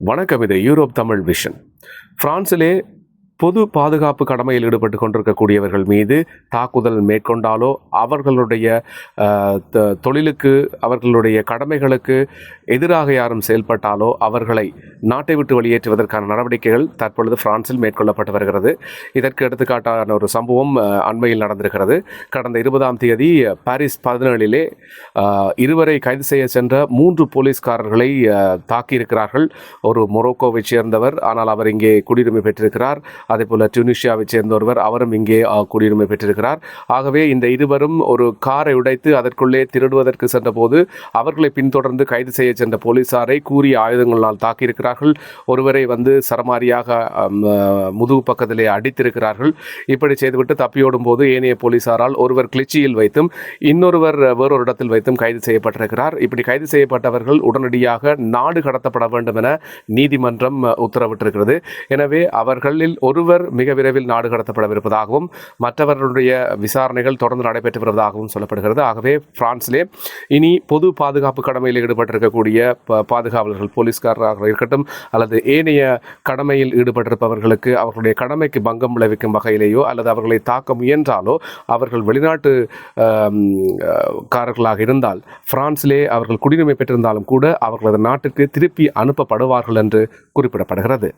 வணக்கம் இது Europe Tamil vision பிரான்சிலே பொது பாதுகாப்பு கடமையில் ஈடுபட்டு கொண்டிருக்கக்கூடியவர்கள் மீது தாக்குதல் மேற்கொண்டாலோ அவர்களுடைய தொழிலுக்கு அவர்களுடைய கடமைகளுக்கு எதிராக யாரும் செயல்பட்டாலோ அவர்களை நாட்டை விட்டு வெளியேற்றுவதற்கான நடவடிக்கைகள் தற்பொழுது பிரான்சில் மேற்கொள்ளப்பட்டு வருகிறது. இதற்கு எடுத்துக்காட்டான ஒரு சம்பவம் அண்மையில் நடந்திருக்கிறது. கடந்த இருபதாம் தேதி பாரிஸ் பதினேழிலே இருவரை கைது செய்ய சென்ற மூன்று போலீஸ்காரர்களை தாக்கியிருக்கிறார்கள். ஒரு மொரோக்கோவைச் சேர்ந்தவர் ஆனால் அவர் இங்கே குடியுரிமை பெற்றிருக்கிறார். அதே போல் டியூனிஷியாவைச் சேர்ந்த ஒருவர் அவரும் இங்கே குடியுரிமை பெற்றிருக்கிறார். ஆகவே இந்த இருவரும் ஒரு காரை உடைத்து அதற்குள்ளே திருடுவதற்கு சென்றபோது அவர்களை பின்தொடர்ந்து கைது செய்ய சென்ற போலீசாரை கூறிய ஆயுதங்களால் தாக்கியிருக்கிறார்கள். ஒருவரை வந்து சரமாரியாக முதுகு பக்கத்திலே அடித்திருக்கிறார்கள். இப்படி செய்துவிட்டு தப்பியோடும் போது ஏனைய போலீசாரால் ஒருவர் கிளிச்சியில் வைத்தும் இன்னொருவர் வேறொரு இடத்தில் வைத்தும் கைது செய்யப்பட்டிருக்கிறார். இப்படி கைது செய்யப்பட்டவர்கள் உடனடியாக நாடு கடத்தப்பட வேண்டும் என நீதிமன்றம் உத்தரவிட்டிருக்கிறது. எனவே அவர்களில் ஒரு ஒருவர் மிக விரைவில் நாடு கடத்தப்படவிருப்பதாகவும் மற்றவர்களுடைய விசாரணைகள் தொடர்ந்து நடைபெற்று வருவதாகவும் சொல்லப்படுகிறது. ஆகவே பிரான்ஸிலே இனி பொது பாதுகாப்பு கடமையில் ஈடுபட்டிருக்கக்கூடிய ப- பாதுகாவலர்கள் போலீஸ்காரராக இருக்கட்டும் அல்லது ஏனைய கடமையில் ஈடுபட்டிருப்பவர்களுக்கு அவர்களுடைய கடமைக்கு பங்கம் விளைவிக்கும் வகையிலேயோ அல்லது அவர்களை தாக்க முயன்றாலோ அவர்கள் வெளிநாட்டு காரர்களாக இருந்தால் பிரான்சிலே அவர்கள் குடியுரிமை பெற்றிருந்தாலும் கூட அவர்களது நாட்டுக்கு திருப்பி அனுப்பப்படுவார்கள் என்று குறிப்பிடப்படுகிறது.